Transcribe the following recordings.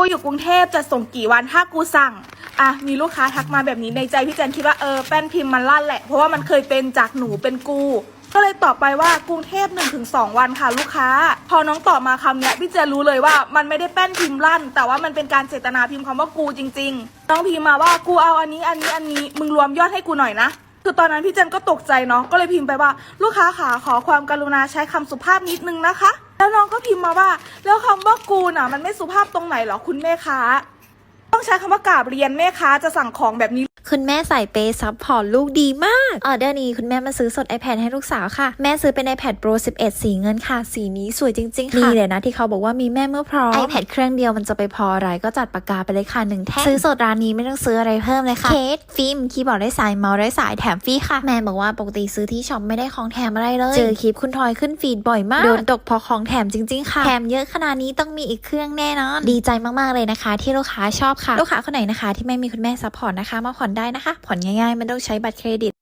กูอยู่กรุงเทพจะส่งกี่วันถ้ากูสั่งอะมีลูกค้าทักมาแบบนี้ในใจพี่แจนคิดว่าเออแป้นพิมพ์มันลั่นแหละ เพราะว่ามันเคยเป็นจากหนูเป็นกูก็เลยตอบไปว่ากรุงเทพ1นถึงสวันค่ะลูกค้า พอน้องตอบมาคำเนี้ยพี่แจนรู้เลยว่ามันไม่ได้แป้นพิมพ์ลั่น แต่ว่ามันเป็นการเจตนาพิมพ์คำว่ากูจริง ๆ น้องพิมพ์มาว่ากูเอาอันนี้อันนี้อันนี้มึงรวมยอดให้กูหน่อยนะคือตอนนั้นพี่เจนก็ตกใจเนาะก็เลยพิมพ์ไปว่า ลูกค้าขาขอความกรุณาใช้คำสุภาพนิดนึงนะคะ แล้วน้องก็พิมพ์มาว่า แล้วคำว่ากูน่ะ มันไม่สุภาพตรงไหนเหรอคุณแม่ค้า ต้องใช้คำว่ากราบเรียนแม่ค้าจะสั่งของแบบนี้ คุณแม่ใส่เปย์ซับพอร์ตลูกดีมากออเดอร์นี้คุณแม่มาซื้อสด iPad ให้ลูกสาวค่ะ แม่ซื้อเป็น iPad Pro 11 สีเงินค่ะ สีนี้สวยจริง ๆ ค่ะนี่เลยนะที่เขาบอกว่ามีแม่เมื่อพร้อม iPad เครื่องเดียวมันจะไปพออะไรก็จัดปากกาไปเลยค่ะหนึ่งแท่งซื้อสดร้านนี้ไม่ต้องซื้ออะไรเพิ่มเลยค่ะเคสฟิล์มคีย์บอร์ดได้สายเมาส์ได้สายแถมฟรีค่ะ แม่บอกว่าปกติซื้อที่ช็อปไม่ได้ของแถมอะไรเลยเจอคลิปคุณทอยขึ้นฟีดบ่อยมากโดนตกเพอของแถมจริง ๆ ค่ะแถมเยอะขนาดนี้ต้องมีอีกเครื่องแน่นอน ดีใจมากๆเลยนะคะ ที่ลูกค้าชอบค่ะ ลูกค้าคนไหนนะคะ ที่ไม่มีคุณแม่ซัพพอร์ตนะคะมาผ่อนได้นะคะ ผ่อนง่ายๆไม่ต้องใช้บัตรเครดิต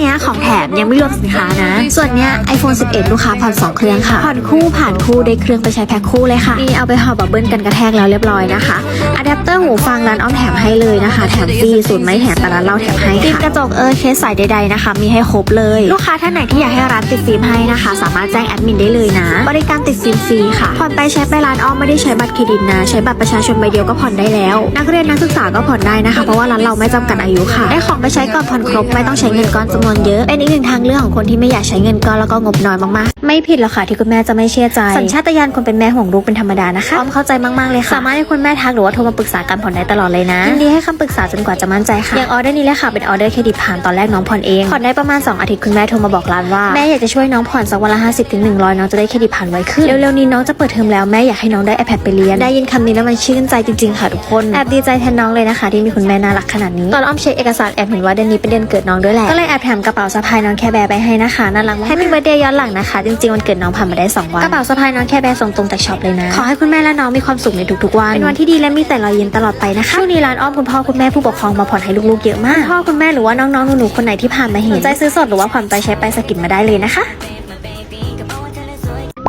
เนี้ยของแถมยังไม่รวมสินค้านะ ส่วนเนี้ย iPhone 11 ลูกค้าผ่อน2เครื่องค่ะ ผ่อนคู่ผ่านคู่ได้เครื่องไปใช้แพ็คคู่เลยค่ะ นี่เอาไปห่อบับเบิ้ลกันกระแทกแล้วเรียบร้อยนะคะอะแดปเตอร์หูฟังร้านอ้อมแถมให้เลยนะคะ แถมฟรีศูนย์ไม่แถมแต่ร้านเราแถมให้ค่ะฟิล์มกระจกเออเคสใสใดๆนะคะ มีให้ครบเลย ลูกค้าท่านไหนที่อยากให้ร้านติดฟิล์มให้นะคะ สามารถแจ้งแอดมินได้เลยนะ บริการติดฟิล์มฟรีค่ะ ผ่อนไปใช้ไปร้านอ้อมไม่ได้ใช้บัตรเครดิตนะ ใช้บัตรประชาชนใบเดียวก็ผ่อนได้แล้ว นักเรียนนักศึกษาก็ผ่อนได้นะคะ เพราะว่าร้านเราไม่จำกัดอายุค่ะ ได้ของไปใช้ก่อนผ่อนครบไม่ต้องใช้เงินก้อนจำนวนเยอะ เป็นอีกหนึ่งทางเลือกของคนที่ไม่อยากใช้เงินก้อนแล้วก็งบน้อยมากๆ ไม่ผิดหรอกค่ะที่คุณแม่จะไม่เชื่อใจ สัญชาตญาณคนเป็นแม่ห่วงลูกเป็นธรรมดานะคะอ้อมเข้าใจมากๆเลยค่ะ สามารถให้คุณแม่ทักหรือว่าโทรมาปรึกษาการผ่อนได้ตลอดเลยนะยินดีให้คำปรึกษาจนกว่าจะมั่นใจค่ะ อย่างออเดอร์นี้เลยค่ะเป็นออเดอร์เครดิตผ่านตอนแรกน้องผ่อนเอง ผ่อนได้ประมาณ 2 อาทิตย์คุณแม่โทรมาบอกร้านว่าแม่อยากจะช่วยน้องผ่อนสักวันละ50ถึง100น้องจะได้เครดิตผ่านไวขึ้น เร็วๆนี้น้องจะเปิดเทอมแล้วแม่อยากให้น้องได้ iPad ไปเรียน ได้ยินคำนี้แล้วมันชื่นใจจริงๆค่ะทุกคน แอบดีใจแทนน้องเลยนะคะ ที่มีคุณแม่น่ารักขนาดนี้ ตอนอ้อมเช็คเอกสารแอบเห็นว่าเดือนนี้เป็นเดือนเกิดน้องด้วยแหละ ก็เลยแอบแถมกระเป๋าสะพายน้องแคร์แบร์ไปให้นะคะน่ารักมากแฮปปี้เบิร์ดเดย์ย้อนหลังนะคะ จริงๆวันเกิดน้องผ่านมาได้ 2 วัน กระเป๋าสะพายน้องแคร์แบร์ส่งตรงจากช็อปเลยนะ ขอให้คุณแม่และน้องมีความสุขในทุกๆวัน เป็นวันที่ดีและมีแต่รอยยิ้มตลอดไปนะคะช่วงนี้ร้านอ้อมคุณพ่อคุณแม่ผู้ปกครองมาผ่อนให้ลูกๆเยอะมากคุณพ่อคุณแม่หรือว่าน้องๆหนูๆคนไหนที่ผ่านมาเห็นสนใจซื้อสดหรือว่าผ่อนไปใช้ไปสกินมาได้เลยนะคะ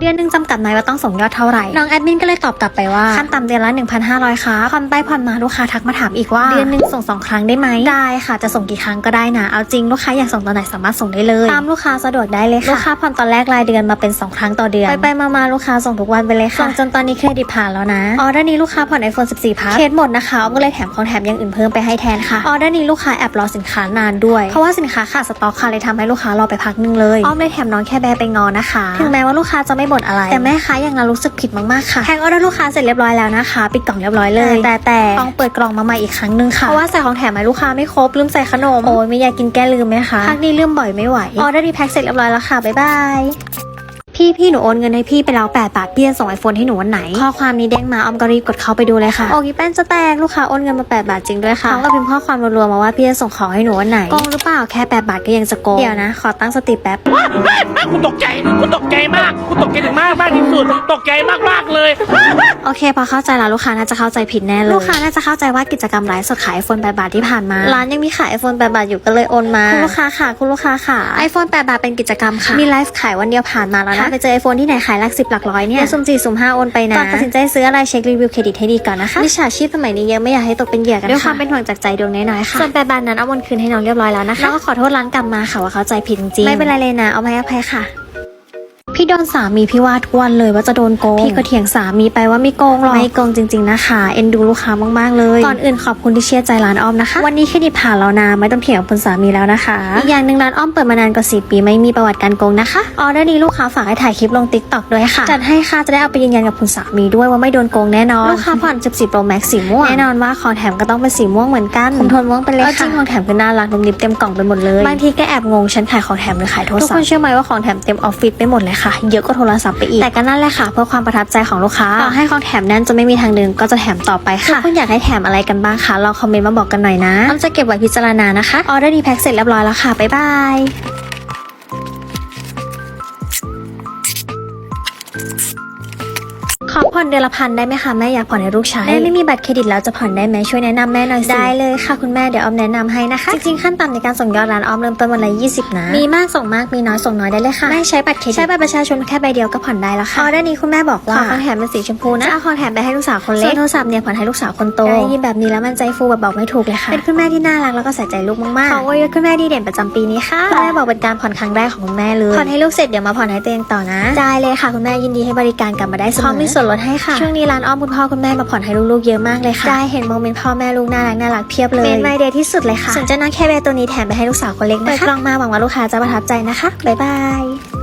เดือนหนึงจำกัดไหมว่าต้องส่งยอดเท่าไหร่ น้องแอดมินก็เลยตอบกลับไปว่าขั้นต่ำเดือนละ 1,500ค่ะผ่อนไปผ่อนมาลูกค้าทักมาถามอีกว่าเดือนหนึงส่งสองครั้งได้ไหมได้ค่ะจะส่งกี่ครั้งก็ได้นะเอาจริงลูกค้าอยากส่งตอนไหนสามารถส่งได้เลยตามลูกค้าสะดวกได้เลยค่ะลูกค้าผ่อนตอนแรกรายเดือนมาเป็น 2 ครั้งต่อเดือนไปไปมามาลูกค้าส่งทุกวันไปเลยค่ะส่งจนตอนนี้เครดิตผ่านแล้วนะออเดอร์นี้ลูกค้าผ่อน iPhone 14พัทเคสหมดนะคะอ้อมก็เลยแถมของแถมอย่างอื่นเพิ่มไปให้แทนค่ะออเดอร์นี้ลูกค้าแอบรอสินค้านานด้วย เพราะว่าสินค้าขาดสต็อกค่ะเลยทำให้ลูกค้ารอไปพักนึงเลยอ้อมเลยแถมน้องแค่แบร์ไปงอนะคะ ถึงแม้ว่าลูกค้าจะไม่บ่นอะไร แต่แม่ค้ายังรู้สึกผิดมากๆค่ะแทงออเดอร์ลูกค้าเสร็จเรียบร้อยแล้วนะคะ ปิดกล่องเรียบร้อยเลย แต่แต่ต้องเปิดกล่องมาใหม่อีกครั้งหนึงค่ะเพราะว่าใส่ของแถมให้ลูกค้าไม่ครบลืมใส่ขนมโอ้ยไม่อยากกินแก้ลืมไหมคะพักนี้ลืมบ่อยไม่ไหวออเดอร์ดีแพ็คเสร็จเรียบร้อยแล้วค่ะบ๊ายบาย พี่พี่หนูโอนเงินให้พี่ไปแล้ว8บาทพี่จะส่งไอโฟนให้หนูวันไหน ข้อความนี้เด้งมาออมก็รีบกดเข้าไปดูเลยค่ะ โอ้ยแป้นจะแตกลูกค้าโอนเงินมา8บาทจริงด้วยค่ะน้องก็พิมพ์ข้อความรัวๆมาว่าพี่จะส่งของให้หนูวันไหนโกงหรือเปล่าแค่8บาทก็ยังจะโกงเดี๋ยวนะ ขอตั้งสติแป๊บว้าวแม่แม่กูตกใจกูตกใจมากกูตกใจถึงมากมากที่สุดตกใจมากมากๆเลย โอเค พอเข้าใจแล้วลูกค้าน่าจะเข้าใจผิดแน่เลยลูกค้าน่าจะเข้าใจว่ากิจกรรมไลฟ์สดขายไอโฟน8บาทที่ผ่านมาร้านยังมีขายไอโฟน8บาทอยู่ก็เลยโอนมาคุณลูกค้าค่ะคุณลูกค้าค่ะไอโฟน8บาทเป็นกิจกรรมค่ะมีไลฟ์ขายวันเดียวผ่านมาแล้วนะไปเจอไอโฟนที่ไหนขายหลักสิบหลักร้อยเนี่ยสุ่มสี่สุ่มห้าโอนไปนะก่อนตัดสินใจซื้ออะไรเช็ครีวิวเครดิตให้ดีก่อนนะคะมิจฉาชีพสมัยนี้เยอะไม่อยากให้ตกเป็นเหยื่อกันด้วยความเป็นห่วงจากใจดวงน้อยๆค่ะส่วน8บาทนั้นเอาวนคืนให้น้องเรียบร้อยแล้วนะคะแล้วก็ขอโทษร้านกลับมาค่ะว่าเข้าใจผิดจริงๆไม่เป็นไรเลยนะเอาให้อภัยค่ะ พี่โดนสามีพี่ว่าทุกวันเลยว่าจะโดนโกง พี่ก็เถียงสามีไปว่าไม่โกงหรอกไม่โกงจริง ๆนะคะเอ็นดูลูกค้ามากๆเลยก่อนอื่นขอบคุณที่เชื่อใจร้านอ้อมนะคะ วันนี้เครดิตผ่านแล้วนะไม่ต้องเถียงกับคุณสามีแล้วนะคะอีกอย่างหนึ่งร้านอ้อมเปิดมานานกว่า4ปีไม่มีประวัติการโกงนะคะออเดอร์นี้ลูกค้าฝากให้ถ่ายคลิปลงติ๊กต็อกด้วยค่ะจัดให้ค่ะจะได้เอาไปยืนยันกับคุณสามีด้วยว่าไม่โดนโกงแน่นอนลูกค้าผ่อน14 Pro Max สีม่วงแน่นอนว่าของแถมก็ต้องเป็นสีม่วงเหมือนกันผมทนม่วงไปเลยค่ะจริงของแถมก็น่ารักนุ่มนิ่มเต็มกล่องไปหมดเลยบางทีก็แอบงงฉันขายของแถมหรือขายโทรศัพท์ทุกคนเชื่อไหมว่าของแถมเต็มออฟฟิศไปหมดเลยค่ะเยอะกว่าโทรศัพท์ไปอีก แต่ก็นั่นแหละค่ะ เพื่อความประทับใจของลูกค้าต่อให้ของแถมนั้นจะไม่มีทางเดินก็จะแถมต่อไปค่ะคุณอยากให้แถมอะไรกันบ้างคะลองคอมเมนต์มาบอกกันหน่อยนะอ้อมจะเก็บไว้พิจารณานะคะออเดอร์ดีแพ็คเสร็จเรียบร้อยแล้วค่ะบ๊ายบายขอผ่อนเดือนละพันได้ไหมคะแม่อยากผ่อนให้ลูกใช้แม่ไม่มีบัตรเครดิตแล้วจะผ่อนได้ไหมช่วยแนะนำแม่หน่อยสิได้เลยค่ะคุณแม่เดี๋ยวออมแนะนำให้นะคะจริงๆขั้นต่ำในการส่งยอดร้านออมเริ่มต้นวันละ20 นะ มีมากส่งมากมีน้อยส่งน้อยได้เลยค่ะแม่ใช้บัตรเครดิตใช้บัตรประชาชนแค่ใบเดียวก็ผ่อนได้แล้วค่ะออเดอร์นี้คุณแม่บอกว่าขอของแถมเป็นสีชมพูนะจะเอาของแถมไปให้ลูกสาวคนเล็กส่วนโทรศัพท์เนี่ยผ่อนให้ลูกสาวคนโตได้ยินแบบนี้แล้วมันใจฟูแบบบอกไม่ถูกเลยค่ะเป็นคุณแม่ที่น่ารักแล้วก็ใส่ใจลูกมากๆขออวยยศคุณแม่ดีเด่นประจำปีนี้ค่ะคุณแม่บอกเป็นการผ่อนครั้งแรกของคุณแม่เลยผ่อนให้ลูกเสร็จเดี๋ยวมาผ่อนให้ตัวเองต่อนะได้เลยค่ะคุณแม่ยินดีให้บริการกลับมาได้เสมอพร้อมมีส่วนลดให้ค่ะ ช่วงนี้ร้านอ้อมคุณพ่อคุณแม่มาผ่อนให้ลูกๆเยอะมากเลยค่ะ ได้เห็นโมเมนต์พ่อแม่ลูกน่ารักน่ารักเพียบเลยเป็นไมเดียที่สุดเลยค่ะส่วนเจ้าน้องแคเบตัวนี้แถมไปให้ลูกสาวคนเล็กนะคะเปิดกล่องมาหวังว่าลูกค้าจะประทับใจนะคะบ๊ายบาย